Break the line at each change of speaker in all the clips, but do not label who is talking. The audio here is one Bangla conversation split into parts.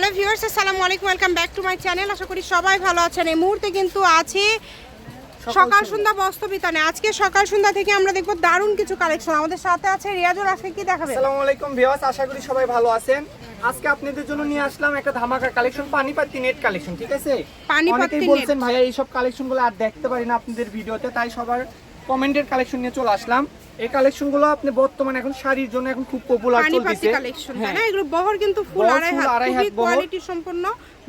হ্যালো ভিউয়ার্স আসসালামু আলাইকুম welcome back to my channel আশা করি সবাই ভালো আছেন। এই মুহূর্তে কিন্তু আছি সকাল সন্ধ্যা। বস্ত্র বিতানে। আজকে সকাল সন্ধ্যা থেকে আমরা দেখব দারুণ কিছু কালেকশন আমাদের সাথে আছে রিয়াজুল আজকে কি দেখাবে
আসসালামু আলাইকুম ভিউয়ার্স আশা করি সবাই ভালো আছেন। আজকে আপনাদের জন্য নিয়ে আসলাম একটা ধামাকা কালেকশন পানিপাত্তি নেট কালেকশন ঠিক আছে? অনেকেই
net।
বলছেন ভাইয়া এইসব কালেকশনগুলো আর দেখতে পারি না আপনাদের ভিডিওতে। তাই সবার কমেন্টের কালেকশন নিয়ে চলে আসলাম। এই কালেকশনগুলো আপনি বর্তমানে এখন শাড়ির জন্য এখন খুব পপুলার চলতেছে।
কালেকশন তাই না? এগুলো বহর কিন্তু ফুল আড়াই হাত খুবই কোয়ালিটি সম্পন্ন।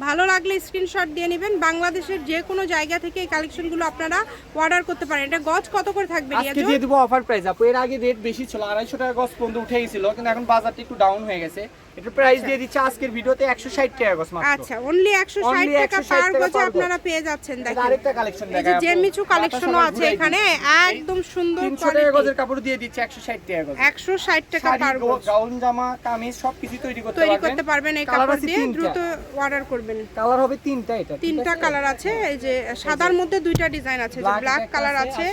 ভালো লাগলে স্ক্রিনশট দিয়ে নেবেন। বাংলাদেশের যে কোনো জায়গা থেকে এই কালেকশনগুলো আপনারা অর্ডার করতে পারেন। এটা গজ কত করে থাকবে
আজকে দিয়ে দিব অফার প্রাইস আপু। এর আগে রেট বেশি ছিল আড়াইশো টাকা গজ পর্যন্ত উঠে গেছিল কিন্তু এখন বাজারটা একটু ডাউন হয়ে গেছে। এটার প্রাইস দিয়ে দিচ্ছে আজকের ভিডিওতে একশো ষাট টাকা গজ মাত্র।
আচ্ছা অনলি একশো ষাট
Only
টাকা পার গজে। আপনারা পেয়ে যাচ্ছেন
এটা
দেখেন।
আরেকটা কালেকশন
এই যে জেমিচু কালেকশনও আছে এখানে একদম সুন্দর কোয়ালিটি
গজের কাপড় দিয়ে দিচ্ছে একশো ষাট টাকা গজ
একশো ষাট টাকা
শাড়ি,
পার গজ
গাউন জামা কামিজ সবকিছু তৈরি করতে
তৈরি করতে পারবেন এই কাপড় দিয়ে। দ্রুত অর্ডার করবেন।
কালার হবে তিনটা এটা
তিনটা? কালার আছে এই যে সাদার মধ্যে দুইটা ডিজাইন আছে যে ব্ল্যাক কালার আছে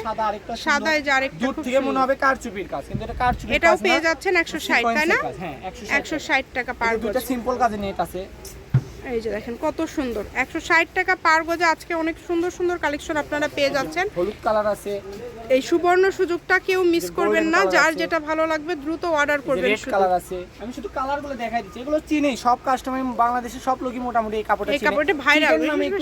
সাদা
এই যে আরেকটা
দূর থেকে মনে হবে কারচুপির কাজ কিন্তু এটা কারচুপির
এটাও
কাজ
পেয়ে যাচ্ছেন একশো ষাট তাই না?
হ্যাঁ একশো
ষাট। টাকা পার
দুটো সিম্পল কাজে নেট আছে।
এই যে দেখেন কত সুন্দর। একশো ষাট টাকা পার গজে আজকে অনেক সুন্দর সুন্দর কালেকশন আপনারা পেয়ে যাচ্ছেন।
হলুদ কালার আছে।
এই সুবর্ণ সুযোগটা কেউ মিস করবেন না যার যেটা ভালো লাগবে দ্রুত অর্ডার করবেন
রেড কালার আছে। আমি শুধু কালারগুলো দেখাই দিচ্ছি। এগুলো চিনি সব কাস্টমার বাংলাদেশের সব লোকই মোটামুটি এই কাপড়টা
এই কাপড়টা ভাইরাল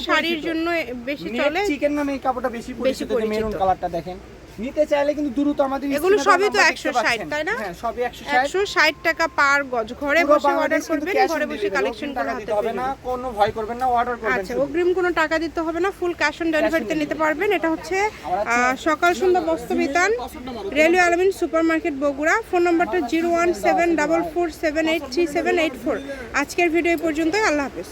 শাড়ির
জন্য
বেশি চলে।
চিকেন নামে এই কাপড়টা বেশি পরিচিত। মেরুন কালারটা দেখেন। নিতে চাইলে কিন্তু দ্রুত আমাদের
এগুলো সবই তো 160 তাই না?
হ্যাঁ সবই 160
একশো ষাট টাকা পার গজ। ঘরে বসে অর্ডার করবেন ঘরে বসে কালেকশন করে হাতে
হবে না কোনো ভয় করবেন না অর্ডার করবেন
আচ্ছা অগ্রিম কোনো টাকা দিতে হবে না ফুল ক্যাশ অন ডেলিভারিতে নিতে পারবেন। এটা হচ্ছে সকাল সন্ধ্যা বস্ত্রবিতান রেলওয়ে আলমিন সুপার মার্কেট বগুড়া ফোন নম্বরটা zero one seven double four seven eight three seven eight four. আজকের ভিডিও পর্যন্তই আল্লাহ হাফিজ।